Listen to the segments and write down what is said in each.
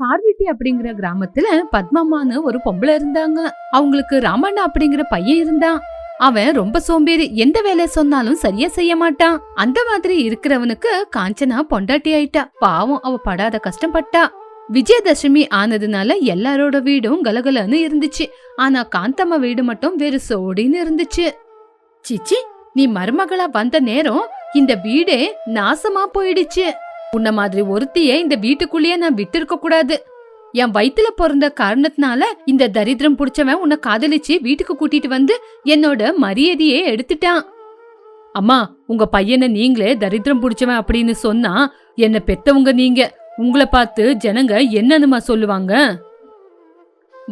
கார்விட்டி அப்படிங்கிற கிராமத்துல பத்மம்மான்னு ஒரு பொம்பளை இருந்தாங்க. அவங்களுக்கு ராமண்ணா அப்படிங்கிற பையன் இருந்தான். அவன் ரொம்ப சோம்பேறி எந்த வேலை சொன்னாலும் சரியா செய்ய மாட்டான். அந்த மாதிரி இருக்கிறவனுக்கு காஞ்சனா பொண்டாட்டி ஆயிட்டா. பாவம் அவ படாத கஷ்டப்பட்டா. விஜயதசமி ஆனதுனால எல்லாரோட வீடும் கலகலன்னு இருந்துச்சு. ஆனா காந்தம்மா வீடு மட்டும் வெறு சோடின்னு இருந்துச்சு. சிச்சி நீ மருமகளா வந்த நேரம் இந்த வீடே நாசமா போயிடுச்சு. உன்ன மாதிரி ஒருத்திய இந்த வீட்டுக்குள்ளேயே நான் விட்டு இருக்க கூடாது. என் வயித்துல பிறந்த காரணத்தினால இந்த தரித்திரம் புடிச்சவன் உன்னை காதலிச்சு வீட்டுக்கு கூட்டிட்டு வந்து என்னோட மரியாதையே எடுத்துட்டான். அம்மா உங்க பையனை நீங்களே தரித்திரம் புடிச்சவன் அப்படின்னு சொன்னா என்ன பெத்தவங்க நீங்க. உங்களை பார்த்து ஜனங்க என்னன்னுமா சொல்லுவாங்க?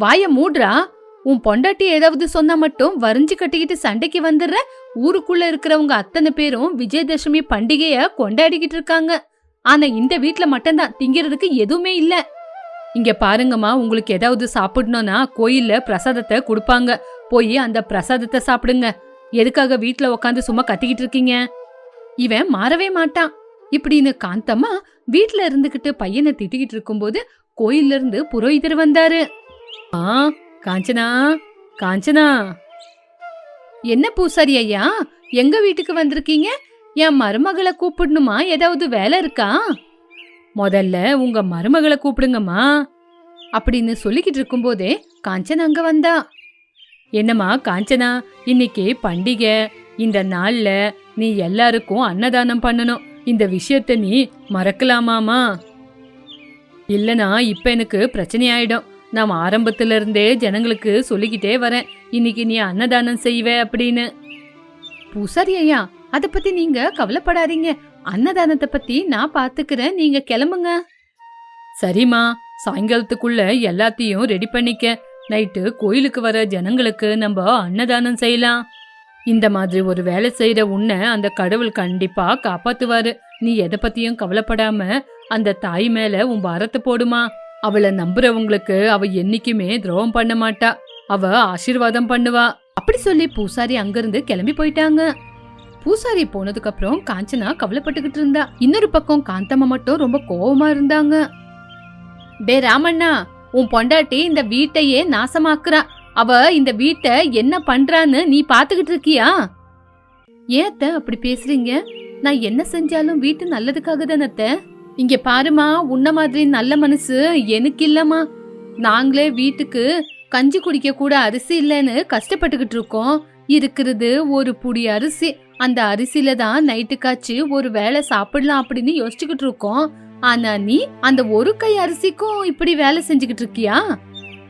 வாய மூடுறா. உன் பொண்டாட்டி ஏதாவது சொன்னா மட்டும் வரிஞ்சு கட்டிக்கிட்டு சண்டைக்கு வந்துடுற ஊருக்குள்ள இருக்கிறவங்க அத்தனை பேரும் விஜயதசமி பண்டிகைய கொண்டாடிக்கிட்டு இருக்காங்க. ஆனா இந்த வீட்ல மட்டும்தான் திங்கிறதுக்கு எதுவுமே இல்ல. இங்க பாருங்கம்மா உங்களுக்கு ஏதாவது சாப்பிடணும்னா கோயில்ல பிரசாதத்தை கொடுப்பாங்க. போய் அந்த பிரசாதத்தை சாப்பிடுங்க. எதுக்காக வீட்ல உட்காந்து சும்மா கத்திக்கிட்டு இருக்கீங்க? இவன் மாறவே மாட்டான். இப்படின்னு காந்தம்மா வீட்ல இருந்துகிட்டு பையனை திட்டிக்கிட்டு இருக்கும்போது கோயில்ல இருந்து புரோகிதர் வந்தாரு. ஆ காஞ்சனா காஞ்சனா. என்ன பூசாரி ஐயா எங்க வீட்டுக்கு வந்திருக்கீங்க? என் மருமகளை கூப்பிடணுமா? ஏதாவது வேலை இருக்கா? முதல்ல உங்க மருமகளை கூப்பிடுங்கம்மா. அப்படின்னு சொல்லிக்கிட்டு இருக்கும்போதே காஞ்சனா அங்க வந்தா. என்னம்மா காஞ்சனா இன்னைக்கு பண்டிகை. இந்த நாள்ல நீ எல்லாருக்கும் அன்னதானம் பண்ணணும். இந்த விஷயத்த நீ மறக்கலாமாமா இல்லனா இப்ப எனக்கு பிரச்சனை ஆயிடும் நான் ஆரம்பத்துல இருந்தே ஜனங்களுக்கு சொல்லிக்கிட்டே வரேன். இன்னைக்கு நீ அன்னதானம் செய்வ அப்படின்னு. பூசாரி ஐயா அத பத்தி நீங்க கவலைப்படாதீங்க. அன்னதானத்தை பத்தி நான் பாத்துக்கிறேன். நீங்க கிளம்புங்க. சரிம்மா. சாயங்காலத்துக்குள்ள எல்லாத்தையும் ரெடி பண்ணிக்க. நைட்டு கோயிலுக்கு வர ஜனங்களுக்கு நம்ம அன்னதானம் செய்யலாம். இந்த மாதிரி ஒரு வேலை செய்யற உன்னை அந்த கடவுள் கண்டிப்பா காப்பாத்துவாரு. நீ எதை பத்தியும் கவலைப்படாம அந்த தாய் மேல உன் பாரத்தை போடுமா. அவளை நம்புறவங்களுக்கு அவ என்னைக்குமே துரோகம் பண்ண மாட்டா. அவ ஆசீர்வாதம் பண்ணுவா. அப்படி சொல்லி பூசாரி அங்கிருந்து கிளம்பி போயிட்டாங்க. பூசாரி போனதுக்கு அப்புறம் காஞ்சனா கவலைப்பட்டுக்கிட்டு இருந்தா. இன்னொரு பக்கம் காந்தம்மா மட்டும் ரொம்ப கோவமா இருந்தாங்க. டே ராமண்ணா உன் பொண்டாட்டி இந்த வீட்டையே நாசமாக்குறா. அவ இந்த வீட்டை என்ன பண்றான்னு நீ பாத்துக்கிட்டு இருக்கியா? ஏத்த அப்படி பேசுறீங்க? நான் என்ன செஞ்சாலும் வீட்டு நல்லதுக்காக தானே இங்க பாருமா உன்ன மாதிரி நல்ல மனசு எனக்கு இல்லம்மா. நாங்களே வீட்டுக்கு கஞ்சி குடிக்க கூட அரிசி இல்லைன்னு கஷ்டப்பட்டுக்கிட்டு இருக்கோம். இருக்கிறது ஒரு புடி அரிசி. அந்த அரிசியில தான் நைட்டுக்காச்சு ஒரு வேளை சாப்பிடலாம் அப்படின்னு யோசிச்சுக்கிட்டு இருக்கோம். ஆனா நீ அந்த ஒரு கை அரிசிக்கும் இப்படி வேலை செஞ்சுக்கிட்டு இருக்கியா?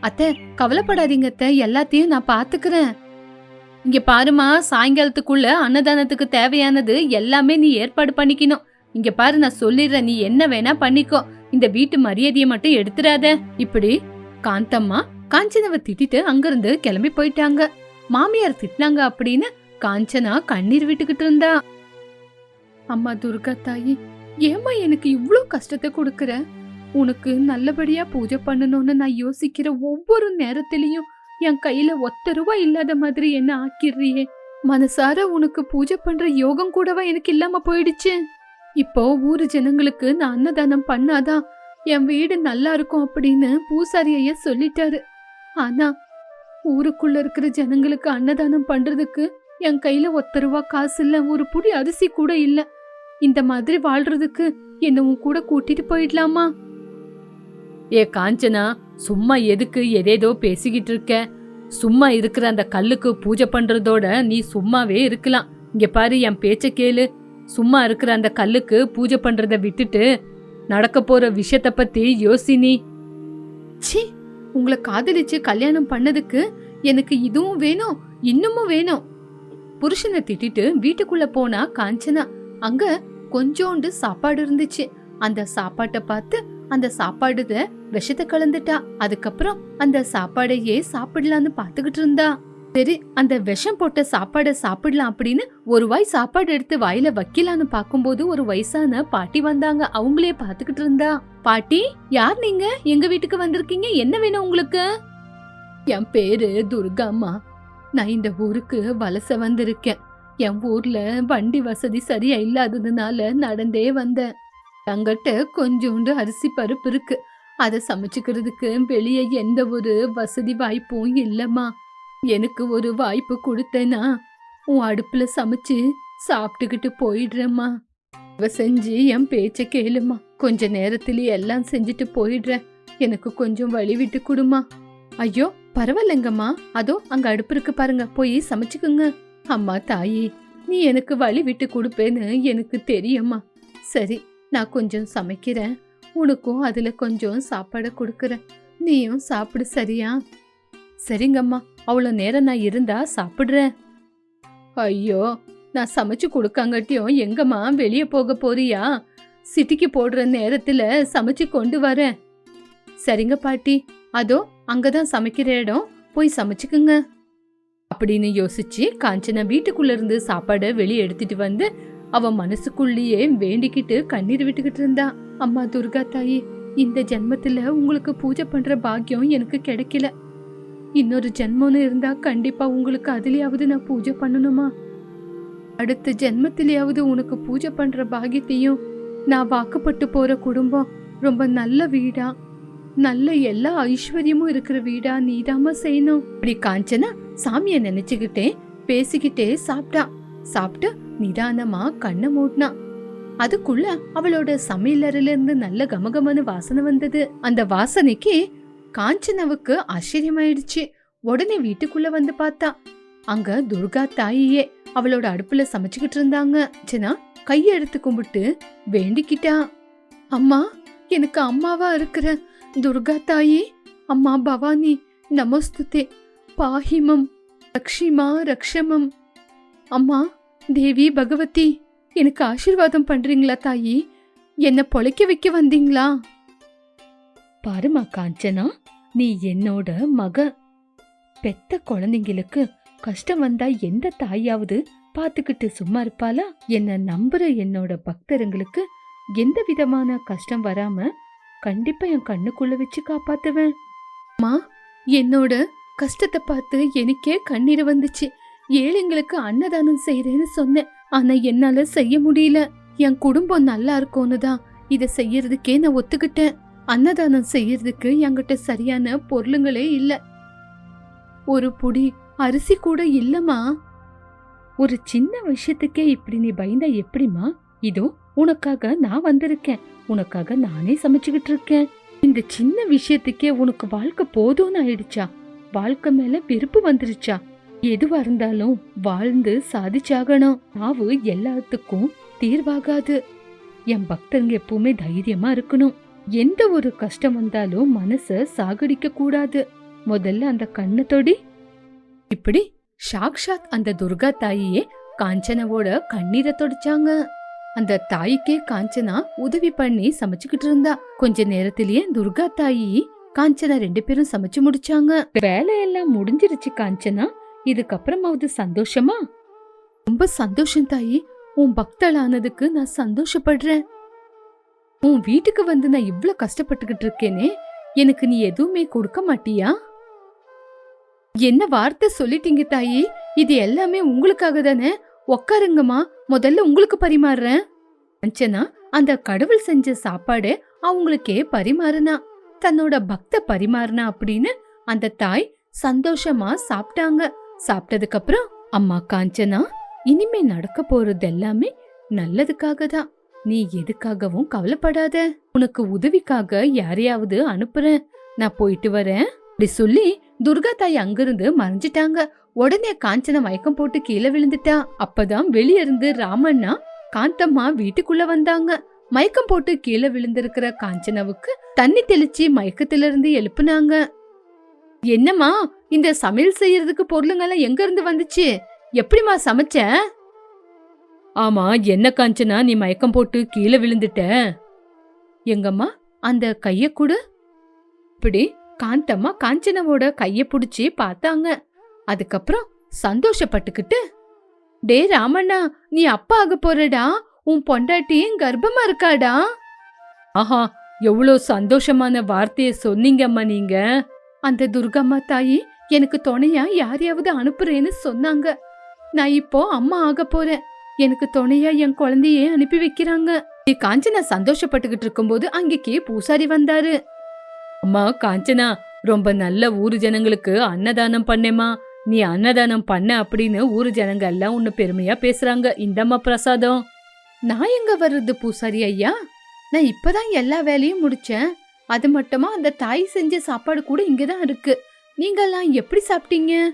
அத்தை கவலைப்படாதீங்க அத்தை. எல்லாத்தையும் நான் பாத்துக்கிறேன். இங்க பாருமா சாயங்காலத்துக்குள்ள அன்னதானத்துக்கு தேவையானது எல்லாமே நீ ஏற்பாடு பண்ணிக்கணும். இங்க பாரு நான் சொல்லிடுறேன். நீ என்ன வேணா பண்ணிக்கோ. இந்த வீட்டு மரியாதையை மட்டும் எடுத்துடாத. இப்படி காந்தம்மா காஞ்சனாவை திட்டிட்டு அங்கிருந்து கிளம்பி போயிட்டாங்க. மாமியார் திட்டினாங்க அப்படின்னு காஞ்சனா கண்ணீர் விட்டுக்கிட்டு இருந்தா. அம்மா துர்கா தாயி ஏம்மா எனக்கு இவ்வளோ கஷ்டத்தை கொடுக்குற? உனக்கு நல்லபடியா பூஜை பண்ணணும்னு நான் யோசிக்கிற ஒவ்வொரு நேரத்திலையும் என் கையில ஒத்த ரூபா இல்லாத மாதிரி என்ன ஆக்கிடுறியே? மனசார உனக்கு பூஜை பண்ற யோகம் கூடவா எனக்கு இல்லாம போயிடுச்சு? இப்போ ஊர் ஜனங்களுக்கு நான் அன்னதானம் பண்ணாதான் என் வீடு நல்லா இருக்கும் அப்படின்னு பூசாரி ஐயா சொல்லிட்டாரு. ஆனா ஊருக்குள்ள இருக்கிற ஜனங்களுக்கு அன்னதானம் பண்றதுக்கு என் கையில ஒத்த ரூபா காசு இல்ல ஒரு புடி அரிசி கூட இல்ல. இந்த மாதிரி வாழ்றதுக்கு என்ன உன் கூட கூட்டிட்டு போயிடலாமா? ஏ காஞ்சனா சும்மா எதுக்கு எதேதோ பேசிக்கிட்டு இருக்க? சும்மா இருக்கிற அந்த கல்லுக்கு பூஜை பண்றதோட நீ சும்மாவே இருக்கலாம். இங்க பாரு என் பேச்ச கேளு. சும்மா இருக்கிற அந்த கல்லுக்கு பூஜை பண்றத விட்டுட்டு நடக்க போற விஷயத்த பத்தி யோசினி சி உங்களை காதலிச்சு கல்யாணம் பண்ணதுக்கு எனக்கு இதுவும் வேணும் இன்னமும் வேணும். புருஷனை திட்டிட்டு வீட்டுக்குள்ள போனா காஞ்சனா. அங்க கொஞ்சோண்டு சாப்பாடு இருந்துச்சு. அந்த சாப்பாட்டை பார்த்து அந்த சாப்பாடுத விஷத்தை கலந்துட்டா. அதுக்கப்புறம் அந்த சாப்பாடையே சாப்பிடலான்னு பாத்துக்கிட்டு இருந்தா. சரி அந்த விஷம் போட்ட சாப்பாடை சாப்பிடலாம் அப்படின்னு ஒரு வாய் சாப்பாடு எடுத்து வாயில வைக்கலான்னு பாக்கும்போது ஒரு வயசான பாட்டி வந்தாங்க. அவங்களே பாத்துக்கிட்டு இருந்தா. பாட்டி யார் நீங்க? எங்க வீட்டுக்கு வந்திருக்கீங்க? என்ன வேணும் உங்களுக்கு? என் பேரு துர்காம்மா நான் இந்த ஊருக்கு வலச வந்திருக்கேன். என் ஊர்ல வண்டி வசதி சரியா இல்லாததுனால நடந்தே வந்தேன். என்கிட்ட கொஞ்சோண்டு அரிசி பருப்பு இருக்கு. அதை சமைச்சுக்கிறதுக்கு வெளியே எந்த ஒரு வசதி வாய்ப்பும் இல்லைம்மா. எனக்கு ஒரு வாய்ப்பு கொடுத்தேனா? உன் அடுப்புல சமைச்சு சாப்பிட்டுக்கிட்டு போயிடுறேம்மா. இவ செஞ்சு என் பேச்ச கேளுமா கொஞ்ச நேரத்துல எல்லாம் செஞ்சுட்டு போயிடுறேன். எனக்கு கொஞ்சம் வழி விட்டு கொடுமா. ஐயோ பரவாயில்லைங்கம்மா. அதோ அங்க அடுப்பு இருக்கு பாருங்க. போய் சமைச்சுக்குங்க. அம்மா தாயி நீ எனக்கு வழி விட்டு கொடுப்பேன்னு எனக்கு தெரியும்மா. சரி நான் கொஞ்சம் சமைக்கிறேன். உனக்கும் அதுல கொஞ்சம் சாப்பாடை கொடுக்குறேன். நீயும் சாப்பிடு சரியா? சரிங்கம்மா. அவ்வளோ நேரம் நான் இருந்தா சாப்பிடுறேன். ஐயோ நான் சமைச்சு கொடுக்காங்கட்டியும் எங்கம்மா வெளியே போக போறியா? சிட்டிக்கு போடுற நேரத்துல சமைச்சு கொண்டு வரேன். சரிங்க பாட்டி. அதோ அங்கதான் சமைக்கிற இடம். போய் சமைச்சுக்குங்க. அப்படின்னு யோசிச்சு காஞ்சனா வீட்டுக்குள்ள இருந்து சாப்பாடை வெளியே எடுத்துட்டு வந்து அவ மனசுக்குள்ளேயே வேண்டிக்கிட்டு கண்ணீர் விட்டுக்கிட்டு இருந்தா. அம்மா துர்கா தாயி இந்த ஜென்மத்துல உங்களுக்கு பூஜை பண்ற பாக்கியம் எனக்கு கிடைக்கல. இன்னொரு ஜென்மம்னு இருந்தா கண்டிப்பா உங்களுக்கு அதுலயாவது நான் பூஜை பண்ணணுமா? அடுத்த ஜென்மத்திலேயாவது உனக்கு பூஜை பண்ற பாக்கியத்தையும் நான் வாக்குப்பட்டு போற குடும்பம் ரொம்ப நல்ல வீடா. நல்ல எல்லா ஐஸ்வர்யமும் இருக்கிற வீடா நீதாமா செய்யணும். இப்படி காஞ்சனா சாமிய நினைச்சுக்கிட்டே பேசிக்கிட்டே சாப்பிட்டா. சாப்பிட்டு நிதானமா கண்ணை மூட்டினா அதுக்குள்ள அவளோட சமையலறையில இருந்து நல்ல கமகமனு வாசனை வந்தது. அந்த வாசனைக்கு காஞ்சனாவுக்கு ஆச்சரியமாயிடுச்சு. உடனே வீட்டுக்குள்ள வந்து பார்த்தா. அங்க துர்கா தாயியே அவளோட அடுப்புல சமைச்சுக்கிட்டு இருந்தாங்க. ஜனா கையெடுத்து கும்பிட்டு வேண்டிக்கிட்டா. அம்மா எனக்கு அம்மாவா இருக்கிற துர்கா தாயி அம்மா பவானி நமஸ்துதே பாஹிமம் ரக்ஷிமா ரக்ஷமம் அம்மா தேவி பகவதி எனக்கு ஆசீர்வாதம் பண்றீங்களா தாயி என்ன பொழைக்க வைக்க வந்தீங்களா பாருமா காஞ்சனா நீ என்னோட மக பெத்த குழந்தைங்களுக்கு கஷ்டம் வந்தா எந்த தாயாவது பார்த்துக்கிட்டு சும்மா இருப்பாளா என்ன நம்புற என்னோட பக்தருங்களுக்கு எந்த விதமான கஷ்டம் வராம கண்டிப்பா என் கண்ணுக்குள்ள வச்சு காப்பாத்துவேன். அம்மா என்னோட கஷ்டத்தை பார்த்து எனக்கே கண்ணீர் வந்துச்சு. ஏழைங்களுக்கு அன்னதானம் செய்யறேன்னு சொன்னேன். ஆனா என்னால செய்ய முடியல. என் குடும்பம் நல்லா இருக்கும்னு தான் இதை செய்யறதுக்கே நான் ஒத்துக்கிட்டேன். அன்னதானம் செய்யறதுக்கு என்கிட்ட சரியான பொருளுங்களே இல்ல. ஒரு புடி அரிசி கூட இல்லம்மா. ஒரு சின்ன விஷயத்துக்கே இப்படி நீ பயந்தா எப்படிமா இதோ உனக்காக நான் வந்திருக்கேன். உனக்காக நானே சமைச்சுக்கிட்டு இருக்கேன். இந்த சின்ன விஷயத்துக்கே உனக்கு வாழ்க்கை போதும்னு ஆயிடுச்சா? வாழ்க்கை மேல வெறுப்பு வந்துருச்சா? எதுவா இருந்தாலும் வாழ்ந்து சாதிச்சாகணும். நாவு எல்லாத்துக்கும் தீர்வாகாது. என் பக்தங்க எப்பவுமே தைரியமா இருக்கணும். எந்த ஒரு கஷ்டம் வந்தாலும் மனச சாகடிக்க கூடாது. முதல்ல அந்த கண்ணை தொடி. இப்படி சாக்ஷாத் அந்த துர்கா தாயே காஞ்சனவோட கண்ணீரை தொடச்சாங்க. அந்த தாய்க்கே காஞ்சனா உதவி பண்ணி சமைச்சுக்கிட்டு இருந்தா. கொஞ்ச நேரத்திலேயே துர்கா தாயி காஞ்சனா ரெண்டு பேரும் சமைச்சு முடிச்சாங்க. வேலையெல்லாம் முடிஞ்சிருச்சு காஞ்சனா. இதுக்கப்புறமாவது சந்தோஷமா? ரொம்ப சந்தோஷம் தாயி. உன் பக்தளானதுக்கு நான் சந்தோஷப்படுறேன். உன் வீட்டுக்கு வந்து நான் இவ்ளோ கஷ்டப்பட்டுக்கிட்டு இருக்கேனே. எனக்கு நீ எதுவுமே கொடுக்க மாட்டியா? என்ன வார்த்தை சொல்லிட்டீங்க தாயி? இது எல்லாமே உங்களுக்காக தானே? உக்காருங்கம்மா. முதல்ல உங்களுக்கு பரிமாறுறேன். அஞ்சனா அந்த கடவுள் செஞ்ச சாப்பாடு அவங்களுக்கே பரிமாறுனா தன்னோட பக்த பரிமாறுனா அப்படின்னு அந்த தாய் சந்தோஷமா சாப்பிட்டாங்க. சாப்பிட்டதுக்கு அப்புறம் அம்மா காஞ்சனா இனிமே நடக்க போறது எல்லாமே நல்லதுக்காக தான். நீ எதுக்காகவும் கவலைப்படாத. உனக்கு உதவிக்காக யாரையாவது அனுப்புறேன். நான் போயிட்டு வரேன். அப்படி சொல்லி துர்கா தாய் அங்கிருந்து மறைஞ்சிட்டாங்க. உடனே காஞ்சனா மயக்கம் போட்டு கீழே விழுந்துட்டா. அப்பதான் வெளியிருந்து ராமண்ணா காந்தம்மா வீட்டுக்குள்ள வந்தாங்க. மயக்கம் போட்டு கீழே விழுந்திருக்கிற காஞ்சனாவுக்கு தண்ணி தெளிச்சு மயக்கத்திலிருந்து எழுப்புனாங்க. என்னம்மா இந்த சமையல் செய்யறதுக்கு பொருளுங்கெல்லாம் எங்க இருந்து வந்துச்சு? எப்படிம்மா சமைச்ச? ஆமா என்ன காஞ்சனா நீ மயக்கம் போட்டு கீழே விழுந்துட்ட? எங்கம்மா அந்த கைய கொடு. இப்படி காந்தம்மா காஞ்சனாவோட கைய புடிச்சு பார்த்தாங்க. அதுக்கப்புறம் சந்தோஷப்பட்டுக்கிட்டு டே ராமண்ணா நீ அப்பா ஆக போறடா? உன் பொண்டாட்டி கர்ப்பமா இருக்காடா? ஆஹா எவ்வளோ சந்தோஷமான வார்த்தைய சொன்னீங்கம்மா நீங்க. அந்த துர்கம்மா தாயி எனக்கு துணையா யாரையாவது அனுப்புறேன்னு சொன்னாங்க. நான் இப்போ அம்மா ஆக போறேன். எனக்கு துணையா என் குழந்தையே அனுப்பி வைக்கிறாங்க. இப்படி காஞ்சனா சந்தோஷப்பட்டுக்கிட்டு இருக்கும்போது அங்கேக்கே பூசாரி வந்தாரு. அம்மா காஞ்சனா ரொம்ப நல்ல ஊரு ஜனங்களுக்கு அன்னதானம் பண்ணேம்மா. நீ அன்னதானம் பண்ண அப்படின்னு ஊர் ஜனங்க எல்லாம் உன்னை பெருமையா பேசுறாங்க. இந்தம்மா பிரசாதம். நான் எங்க வர்றது பூசாரி ஐயா? நான் இப்பதான் எல்லா வேலையும் முடிச்சேன். அது மட்டுமா அந்த தாய் செஞ்ச சாப்பாடு கூட இங்கதான் இருக்கு. நீங்கெல்லாம் எப்படி சாப்பிட்டீங்க?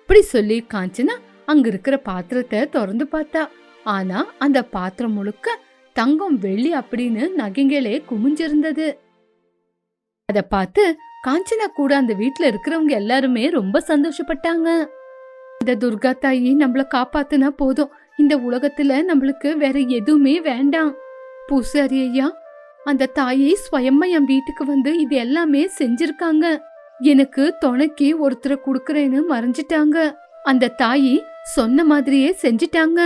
இப்படி சொல்லி காஞ்சனா அங்க இருக்கிற பாத்திரத்தை திறந்து பார்த்தா. ஆனா அந்த பாத்திரம் முழுக்க தங்கம் வெள்ளி அப்படின்னு நகைங்களே குமிஞ்சிருந்தது. அத பார்த்து காஞ்சனா கூட அந்த வீட்டுல இருக்கிறவங்க எல்லாருமே ரொம்ப சந்தோஷப்பட்டாங்க. இந்த துர்கா தாயி நம்மள காப்பாத்துனா போதும். இந்த உலகத்துல நம்மளுக்கு வேற எதுவுமே வேண்டாம். பூசாரி ஐயா அந்த தாயை ஸ்வயமா என் வீட்டுக்கு வந்து இது எல்லாமே செஞ்சிருக்காங்க. எனக்கு துணைக்கு ஒருத்தரை குடுக்கறேன்னு மறைஞ்சிட்டாங்க அந்த தாயி சொன்ன மாதிரியே செஞ்சிட்டாங்க.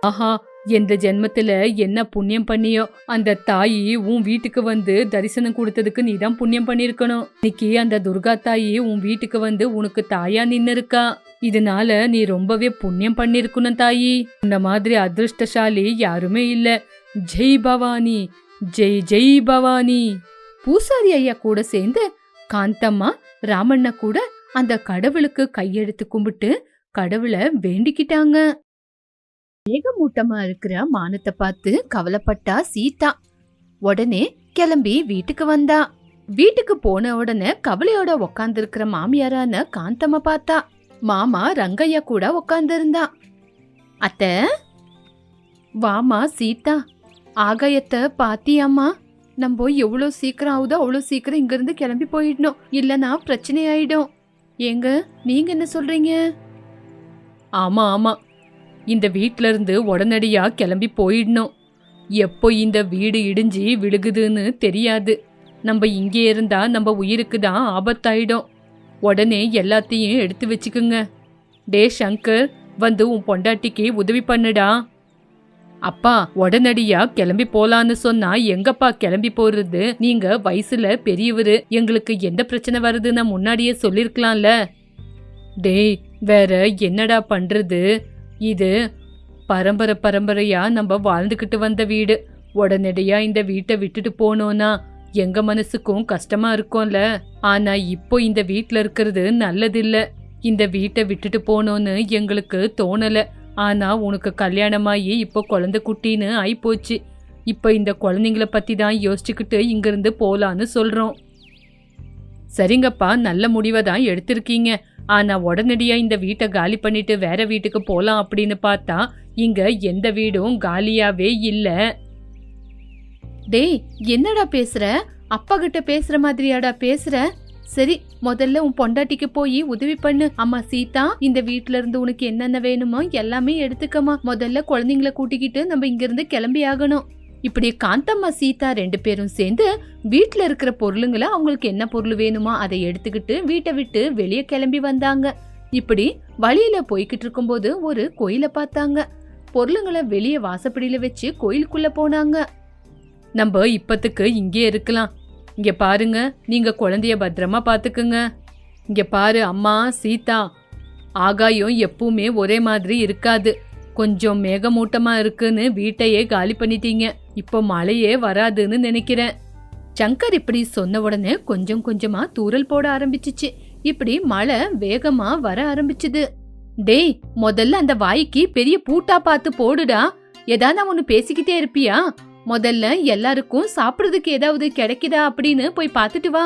ஆஹா எந்த ஜென்மத்துல என்ன புண்ணியம் பண்ணியோ அந்த தாயி உன் வீட்டுக்கு வந்து தரிசனம் கொடுத்ததுக்கு நீ தான் புண்ணியம் பண்ணிருக்கணும் இன்னைக்கு அந்த துர்கா தாயி உன் வீட்டுக்கு வந்து உனக்கு தாயா நின்னு இருக்கா இதனால நீ ரொம்பவே புண்ணியம் பண்ணிருக்கணும் தாயி. இந்த மாதிரி அதிர்ஷ்டசாலி யாருமே இல்ல. ஜெய் பவானி ஜெய் ஜெய் பவானி. பூசாரி ஐயா கூட சேர்ந்து காந்தம்மா ராமண்ண கூட அந்த கடவுளுக்கு கையெடுத்து கும்பிட்டு கடவுளை வேண்டிக்கிட்டாங்க. மேகமூட்டமா இருக்கிற மானத்தை பார்த்து கவலைப்பட்டா சீதா. உடனே கிளம்பி வீட்டுக்கு வந்தா. வீட்டுக்கு போன உடனே கவலையோட உக்காந்து இருக்கிற மாமியாரான காந்தம்மா பார்த்தா. மாமா ரங்கையா கூட உக்காந்து இருந்தா அத்த வாமா சீதா. ஆகாயத்தை பாத்தியாமா நம்ம எவ்வளோ சீக்கிரம் ஆகுதோ அவ்வளோ சீக்கிரம் இங்கிருந்து கிளம்பி போயிடணும். இல்லைன்னா பிரச்சனை ஆயிடும். ஏங்க நீங்க என்ன சொல்றீங்க? ஆமா ஆமா. இந்த வீட்ல இருந்து கிளம்பி போயிடணும். எப்போ இந்த வீடு இடிஞ்சு விழுகுதுன்னு தெரியாது. நம்ம இங்கே இருந்தா நம்ம உயிருக்கு தான் ஆபத்தாயிடும். உடனே எல்லாத்தையும் எடுத்து வச்சுக்குங்க. டே சங்கர் வந்து உன் பொண்டாட்டிக்கு உதவி பண்ணுடா. அப்பா உடனடியா கிளம்பி போலான்னு சொன்னா எங்கப்பா கிளம்பி போறது? நீங்க வயசுல பெரியவரு எங்களுக்கு எந்த பிரச்சனை வருதுன்னு முன்னாடியே சொல்லிருக்கலாம்ல. டேய் வேற என்னடா பண்றது? இது பரம்பரை பரம்பரையா நம்ம வாழ்ந்துக்கிட்டு வந்த வீடு. உடனடியா இந்த வீட்டை விட்டுட்டு போனோம்னா எங்க மனசுக்கும் கஷ்டமா இருக்கும்ல. ஆனா இப்போ இந்த வீட்டில் இருக்கிறது நல்லதில்ல. இந்த வீட்டை விட்டுட்டு போனோன்னு எங்களுக்கு தோணல. ஆனா உனக்கு கல்யாணமாகி இப்போ குழந்தை குட்டின்னு ஆயிப்போச்சு. இப்போ இந்த குழந்தைங்கள பத்தி தான் யோசிச்சுக்கிட்டு இங்கிருந்து போலான்னு சொல்றோம். சரிங்கப்பா நல்ல முடிவை தான் எடுத்திருக்கீங்க. ஆனா உடனடியா இந்த வீட்டை காலி பண்ணிட்டு வேற வீட்டுக்கு போலாம் அப்படின்னு பார்த்தா இங்க எந்த வீடும் காலியாவே இல்ல. டேய் என்னடா பேசுற? அப்பா கிட்ட பேசுற மாதிரியாடா பேசுற? சரி முதல்ல உன் பொண்டாட்டிக்கு போய் உதவி பண்ணு. அம்மா சீதா இந்த வீட்ல இருந்து உனக்கு என்னென்ன வேணுமோ எல்லாமே எடுத்துக்கமா முதல்ல குழந்தைங்கள கூட்டிக்கிட்டு நம்ம இங்க இருந்து கிளம்பி ஆகணும். இப்படி காந்தம்மா சீதா ரெண்டு பேரும் சேர்ந்து வீட்டில் இருக்கிற பொருளுங்களை அவங்களுக்கு என்ன பொருள் வேணுமோ அதை எடுத்துக்கிட்டு வீட்டை விட்டு வெளியே கிளம்பி வந்தாங்க. இப்படி வழியில போய்கிட்டு இருக்கும்போது ஒரு கோயிலை பார்த்தாங்க. பொருளுங்களை வெளியே வாசப்படியில வச்சு கோயிலுக்குள்ள போனாங்க. நம்ம இப்பத்துக்கு இங்கே இருக்கலாம். இங்க பாருங்க நீங்க குழந்தைய பத்திரமா பாத்துக்குங்க இங்க பாரு அம்மா சீதா. ஆகாயம் எப்பவுமே ஒரே மாதிரி இருக்காது. கொஞ்சம் மேகமூட்டமா இருக்குன்னு வீட்டையே காலி பண்ணிட்டீங்க. இப்போ மழையே வராதுன்னு நினைக்கிறேன். சங்கர் இப்படி சொன்ன உடனே கொஞ்சம் கொஞ்சமா தூறல் போட ஆரம்பிச்சிச்சு. இப்படி மழை வேகமா வர ஆரம்பிச்சுது. டேய் முதல்ல அந்த வாய்க்கு பெரிய பூட்டா பார்த்து போடுடா. ஏதாவது ஒன்னு பேசிக்கிட்டே இருப்பியா? முதல்ல எல்லாருக்கும் சாப்பிடுறதுக்கு ஏதாவது கிடைக்குதா அப்படின்னு போய் பார்த்துட்டு வா.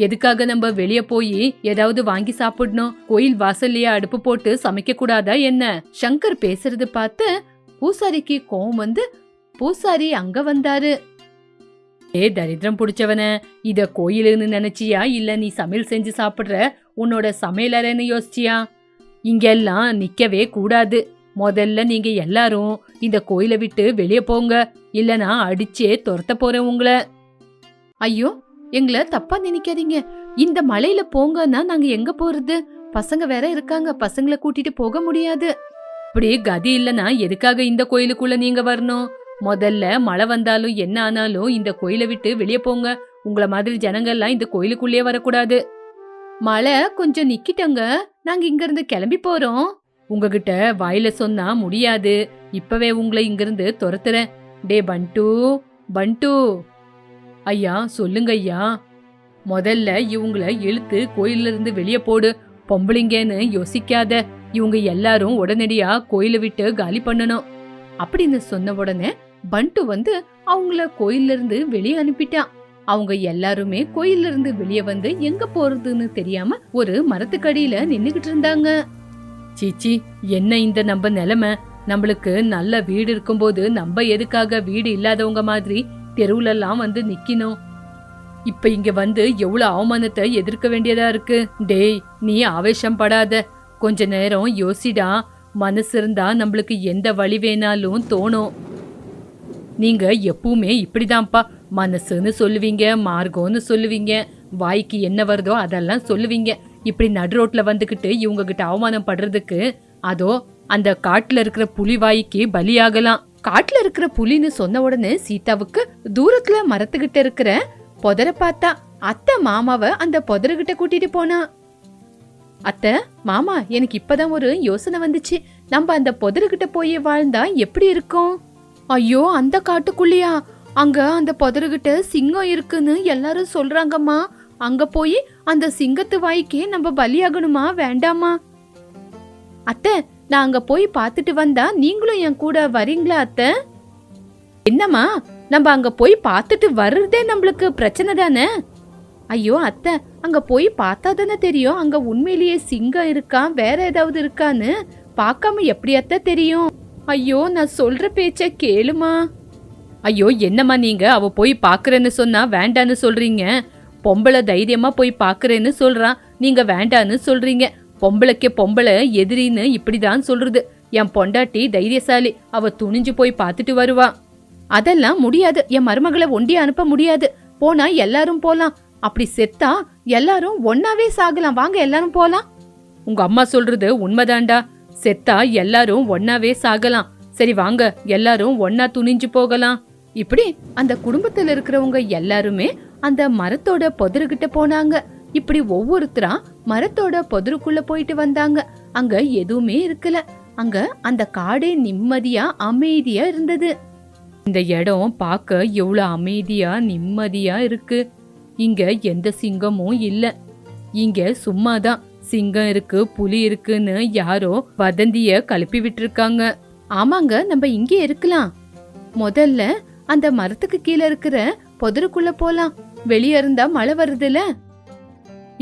எதுக்காக நம்ம வெளியே போய் ஏதாவது வாங்கி சாப்பிடணும்? கோயில் வாசல்லையே அடுப்பு போட்டு சமைக்க கூடாதா என்ன? சங்கர் பேசுறது பார்த்து பூசாரிக்கு கோவம் வந்து பூசாரி அங்க வந்தாரு. ஏ தரித்திரம் புடிச்சவன இத கோயிலுன்னு நினைச்சியா? இல்ல நீ சமையல் செஞ்சு சாப்பிடுற உன்னோட சமையலறைன்னு யோசிச்சியா? இங்கெல்லாம் நிக்கவே கூடாது. முதல்ல நீங்க எல்லாரும் இந்த கோயிலை விட்டு வெளியே போங்க. இல்லனா அடிச்சே துரத்த போறேன் உங்களை. ஐயோ எங்களை தப்பா நினைக்காதீங்க. இந்த மலையில போங்கன்னா நாங்க எங்க போறது? பசங்க வேற இருக்காங்க. பசங்களை கூட்டிட்டு போக முடியாது. இப்படி கதி இல்லனா எதுக்காக இந்த கோயிலுக்குள்ள நீங்க வரணும்? முதல்ல மழை வந்தாலும் என்ன ஆனாலும் இந்த கோயிலை விட்டு வெளியே போங்க. உங்கள மாதிரி ஜனங்கள்லாம் இந்த கோயிலுக்குள்ளேயே வரக்கூடாது. மழை கொஞ்சம் நிக்கிட்டங்க. நாங்க இங்க இருந்து கிளம்பி போறோம். உங்ககிட்ட வாயில சொன்னா முடியாது. இப்பவே உங்களை இங்கிருந்து துரத்துறேன். டே பண்டு. பண்டு. ஐயா சொல்லுங்க ஐயா. முதல்ல இவங்கள இழுத்து கோயில்ல இருந்து வெளியே போடு. பொம்பளைங்கன்னு யோசிக்காத. இவங்க எல்லாரும் உடனடியா கோயிலை விட்டு காலி பண்ணணும். அப்படின்னு சொன்ன உடனே பண்டு வந்து அவங்கள கோயில்ல இருந்து வெளியே அனுப்பிட்டான் அவங்க எல்லாருமே கோயில்ல இருந்து வெளியே வந்து எங்க போறதுன்னு தெரியாம ஒரு மரத்துக்கடியில நின்னுகிட்டு இருந்தாங்க. சீச்சி என்ன இந்த நம்ம நிலைமை? நம்மளுக்கு நல்ல வீடு இருக்கும்போது நம்ம எதுக்காக வீடு இல்லாதவங்க மாதிரி தெருவுலெல்லாம் வந்து நிக்கணும். இப்ப இங்க வந்து எவ்வளவு அவமானத்தை எதிர்க்க வேண்டியதா இருக்கு. டேய் நீ ஆவேசம் படாத. கொஞ்ச நேரம் யோசிடா. மனசு இருந்தா நம்மளுக்கு எந்த வழி வேணாலும் தோணும். நீங்க எப்பவுமே இப்படிதான்ப்பா. மனசுன்னு சொல்லுவீங்க மார்க்கம்னு சொல்லுவீங்க. வாய்க்கு என்ன வருதோ அதெல்லாம் சொல்லுவீங்க. இப்படி நடு ரோட்ல வந்துகிட்டு இவங்க கிட்ட அவமானம் படுறதுக்கு அதோ அந்த காட்டுல இருக்கிற புலி வாய்க்கு பலியாகலாம். காட்டுல இருக்கிற புலின்னு சொன்ன உடனே சீதாவுக்கு தூரத்துல மரத்துக்கிட்ட இருக்கிற புதர பார்த்தா அத்தை மாமாவ அந்த புதருகிட்ட கூட்டிட்டு போனா. அத்தை மாமா எனக்கு இப்பதான் ஒரு யோசனை வந்துச்சு. நம்ம அந்த புதருகிட்ட போய் வாழ்ந்தா எப்படி இருக்கும்? ஐயோ அந்த காட்டுக்குள்ளியா? அங்க அந்த புதருகிட்ட சிங்கம் இருக்குன்னு எல்லாரும் சொல்றாங்கம்மா. அங்க போய் அந்த சிங்கத்து வாய்க்கே நம்ம பலியாகணுமா? வேண்டாமா? அத்தை நான் அங்க போய் பார்த்துட்டு வந்தா நீங்களும் என் கூட வரீங்களா அத்தை? என்னம்மா நம்ம அங்க போய் பார்த்துட்டு வர்றதே நம்மளுக்கு பிரச்சனை தானே? ஐயோ அத்தை அங்க போய் பார்த்தா தானே தெரியும். அங்க உண்மையிலேயே சிங்கம் இருக்கா வேற ஏதாவது இருக்கான்னு. பார்க்காம எப்படி அத்தை தெரியும்? ஐயோ நான் சொல்ற பேச்ச கேளுமா? ஐயோ என்னம்மா நீங்க? அவ போய் பாக்குறேன்னு சொன்னா வேண்டான்னு சொல்றீங்க. பொம்பளை தைரியமா போய் பாக்குறேன்னு சொல்றான் நீங்க வேண்டான்னு சொல்றீங்க. பொம்பளைக்கு பொம்பளை எதிரின்னு இப்படிதான் சொல்றது. என் பொண்டாட்டி தைரியசாலி. அவ துணிஞ்சு போய் பார்த்துட்டு வருவா. அதெல்லாம் முடியாது. என் மருமகளை ஒண்டி அனுப்ப முடியாது. போனா எல்லாரும் போலாம். அப்படி செத்தா எல்லாரும் ஒன்னாவே சாகலாம். வாங்க எல்லாரும் போலாம். உங்க அம்மா சொல்றது உண்மைதான்டா. செத்தா எல்லாரும் ஒன்னாவே சாகலாம். சரி வாங்க. எல்லாரும் ஒன்னா துணிஞ்சு போகலாம். இப்படி அந்த குடும்பத்துல இருக்கிறவங்க எல்லாருமே அந்த மரத்தோட பொதருகிட்ட போனாங்க. இப்படி ஒவ்வொருத்தரா மரத்தோட பொதருக்குள்ள போயிட்டு வந்தாங்க. அங்க எதுவுமே இருக்கல. அங்க அந்த காடே நிம்மதியா அமைதியா இருந்தது. இந்த இடம் பார்க்க எவ்வளவு அமைதியா நிம்மதியா இருக்கு. இங்க எந்த சிங்கமும் இல்ல. இங்க சும்மாதான். சிங்கம் இருக்கு புலி இருக்குன்னு யாரோ வதந்திய கலப்பி விட்டுருக்காங்க. ஆமாங்க நம்ம இங்கே இருக்கலாம். முதல்ல அந்த மரத்துக்கு கீழே இருக்கிற பொதருக்குள்ள போலாம். வெளியே இருந்தா மழை வருதுல.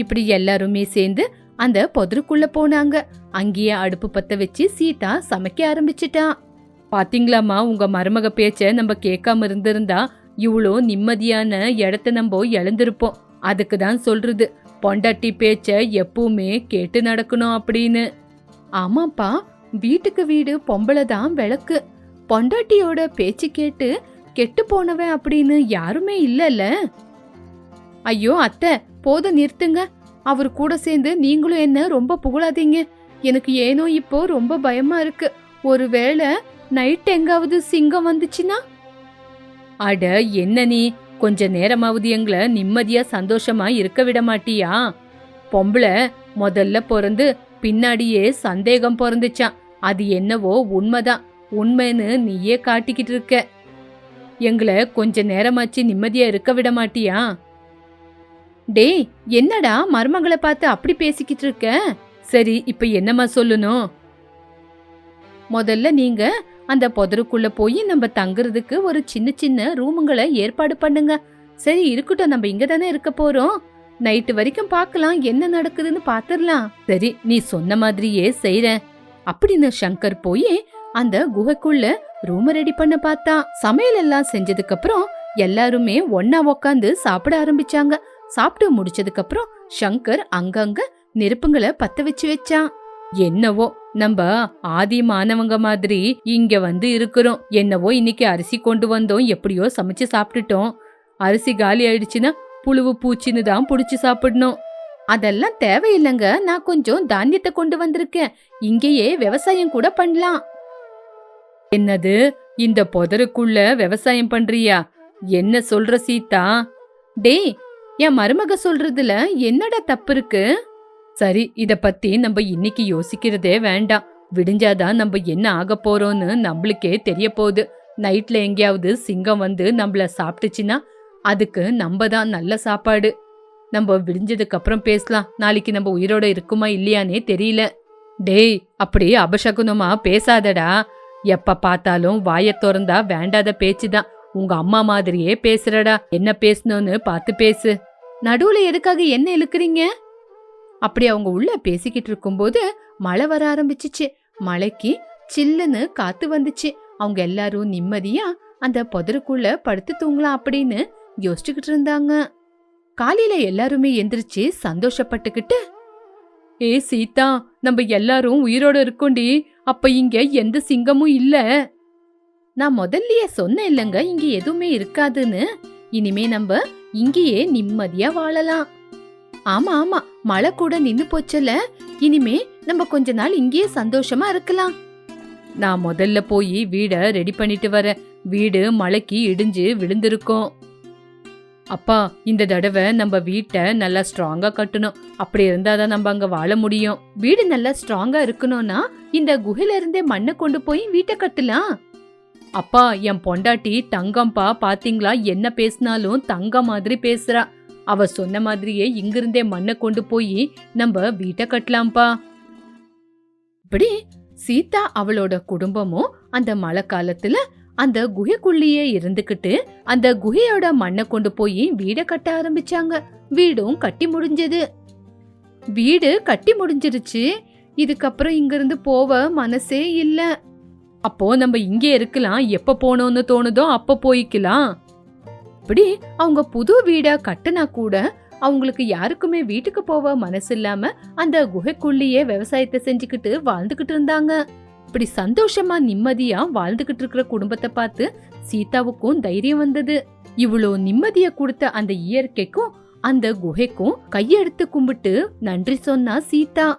இப்படி எல்லாருமே சேர்ந்து அந்த பொதருக்குள்ள போனாங்க. அங்கேயே அடுப்பு பத்த வச்சு சீதா சமைக்க ஆரம்பிச்சிட்டா. பாத்தீங்களாமா உங்க மருமக பேச்ச நம்ம கேட்காம இருந்திருந்தா இவ்வளோ நிம்மதியான இடத்த நம்ம இழந்திருப்போம் அதுக்கு தான் சொல்றது. பொண்டாட்டி பேச்ச எப்பவுமே கேட்டு நடக்கணும் அப்படின்னு. ஆமாப்பா வீட்டுக்கு வீடு பொம்பளை தான் விளக்கு. பொண்டாட்டியோட பேச்சு கேட்டு கெட்டு போனவன் அப்படின்னு யாருமே இல்லைல்ல. ஐயோ அத்தை போதும் நிறுத்துங்க. அவர் கூட சேர்ந்து நீங்களும் என்ன ரொம்ப புகழாதீங்க. எனக்கு ஏனோ இப்போ ரொம்ப பயமா இருக்கு. ஒருவேளை நைட் எங்காவது சிங்கம் வந்துச்சுன்னா? அட என்ன நீ? கொஞ்ச நேரமாவது எங்களை நிம்மதியா சந்தோஷமா இருக்க விட மாட்டியா? பொம்பளை முதல்ல பிறந்து பின்னாடியே சந்தேகம் பிறந்துச்சான். அது என்னவோ உண்மைதான். உண்மைன்னு நீயே காட்டிக்கிட்டு இருக்க. எங்களை கொஞ்ச நேரமாச்சு நிம்மதியா இருக்க விட மாட்டியா? டேய் என்னடா மருமகளை பார்த்து அப்படி பேசிக்கிட்டு இருக்க? சரி இப்ப என்னம்மா சொல்லணும்? முதல்ல நீங்க அந்த புதருக்குள்ள போய் நம்ம தங்குறதுக்கு ஒரு சின்ன சின்ன ரூமுங்களை ஏற்பாடு பண்ணுங்க. சரி இருக்கட்டும் நம்ம இங்க தானே இருக்க போறோம். நைட்டு வரைக்கும் பார்க்கலாம் என்ன நடக்குதுன்னு பாத்துரலாம். சரி நீ சொன்ன மாதிரியே செய்றேன். அப்படின்னு சங்கர் போய் அந்த குகைக்குள்ள ரூம் ரெடி பண்ண பார்த்தா சமையல் எல்லாம் செஞ்சதுக்கு அப்புறம் எல்லாருமே ஒன்னா உக்காந்து சாப்பிட ஆரம்பிச்சாங்க. சாப்பிட்டு முடிச்சதுக்கு அப்புறம் சங்கர் அங்கங்க நெருப்புங்களை பத்த வச்சு வச்சான். என்னவோ நம்ம ஆதி மாணவங்க மாதிரி இங்க வந்து இருக்கிறோம். என்னவோ இன்னைக்கு அரிசி கொண்டு வந்தோம். எப்படியோ சமைச்சு சாப்பிட்டுட்டோம். அரிசி காலி ஆயிடுச்சுன்னா புழுவு பூச்சின்னு தான் புடிச்சு சாப்பிடணும். அதெல்லாம் தேவையில்லைங்க. நான் கொஞ்சம் தானியத்தை கொண்டு வந்திருக்கேன். இங்கேயே விவசாயம் கூட பண்ணலாம். என்னது? இந்த புதருக்குள்ள விவசாயம் பண்றியா? என்ன சொல்ற சீதா? டேய் என் மருமக சொல்றதுல என்னடா தப்பு இருக்கு? சரி இத பத்தி நம்ம இன்னைக்கு யோசிக்கிறதே வேண்டாம். விடிஞ்சாதான் நம்ம என்ன ஆக போறோம்னு நம்மளுக்கே தெரிய போகுது. நைட்ல எங்கேயாவது சிங்கம் வந்து நம்மள சாப்பிட்டுச்சுன்னா அதுக்கு நம்ம தான் நல்ல சாப்பாடு. நம்ம விடிஞ்சதுக்கு அப்புறம் பேசலாம். நாளைக்கு நம்ம உயிரோட இருக்குமா இல்லையானே தெரியல. டேய் அப்படி அபசகுனமா பேசாதடா. எப்ப பார்த்தாலும் வாயை திறந்தா வேண்டாத பேச்சுதான். உங்க அம்மா மாதிரியே பேசுறடா. என்ன பேசணும்னு பார்த்து பேசு. நடுவுல எதுக்காக என்ன இழுக்கிறீங்க? அப்படி அவங்க உள்ள பேசிக்கிட்டு இருக்கும்போது மழை வர ஆரம்பிச்சிச்சு. மழைக்கு சில்லுன்னு காத்து வந்துச்சு. அவங்க எல்லாரும் நிம்மதியா அந்த புதருக்குள்ள படுத்து தூங்கலாம் அப்படின்னு யோசிச்சுக்கிட்டு இருந்தாங்க. காலையில எல்லாருமே எந்திரிச்சு சந்தோஷப்பட்டுக்கிட்டு ஏ சீதா நம்ம எல்லாரும் உயிரோட இருக்கோண்டி. அப்ப இங்க எந்த சிங்கமும் இல்ல. நான் முதல்லயே சொன்னேன் இல்லைங்க இங்க எதுவுமே இருக்காதுன்னு. இனிமே நம்ம இங்கேயே நிம்மதியா வாழலாம். ஆமா ஆமா மழை கூட நின்னு போச்சல இனிமே நம்ம கொஞ்ச நாள் இங்கேயே சந்தோஷமா இருக்கலாம். நான் முதல்ல போய் வீட ரெடி பண்ணிட்டு வரேன். வீடு மழைக்கு இடிஞ்சு விழுந்திருக்கும். அப்பா இந்த தடவை நம்ம வீட்டை நல்லா ஸ்ட்ராங்கா கட்டணும். அப்படி இருந்தாதான் நம்ம அங்க வாழ முடியும். வீடு நல்லா ஸ்ட்ராங்கா இருக்கணும்னா இந்த குகையில இருந்தே மண்ணை கொண்டு போய் வீட்டை கட்டலாம். அப்பா என் பொண்டாட்டி தங்கம்பா பாத்தீங்களா? என்ன பேசினாலும் தங்க மாதிரி பேசுறா. அவ சொன்ன மாதிரியே இங்கிருந்தே மண்ணை கொண்டு போய் நம்ம வீட்டை கட்டலாம்ப்பா. இப்படி சீதா அவளோட குடும்பமும் அந்த மழை காலத்துல அந்த குகைக்குள்ளேயே இருந்துகிட்டு அந்த குகையோட மண்ணை கொண்டு போய் வீட கட்ட ஆரம்பிச்சாங்க. வீடும் கட்டி முடிஞ்சது. வீடு கட்டி முடிஞ்சிருச்சு. இதுக்கப்புறம் இங்கிருந்து போவ மனசே இல்லை. அப்போ நம்ம இங்கே இருக்கலாம். எப்ப போனோம்னு தோணுதோ அப்ப போய்க்கலாம். இப்படி அவங்க புது வீடை கட்டினா கூட அவங்களுக்கு யாருக்குமே வீட்டுக்கு போக மனசு இல்லாம அந்த குகைக்குள்ளேயே விவசாயத்தை செஞ்சுக்கிட்டு வாழ்ந்துகிட்டு இருந்தாங்க. இப்படி சந்தோஷமா நிம்மதியா வாழ்ந்துகிட்டு இருக்கிற குடும்பத்தை பார்த்து சீதாவுக்கும் தைரியம் வந்தது. இவ்வளோ நிம்மதிய கொடுத்த அந்த இயற்கைக்கும் அந்த குகைக்கும் கையெடுத்து கும்பிட்டு நன்றி சொன்னா சீதா.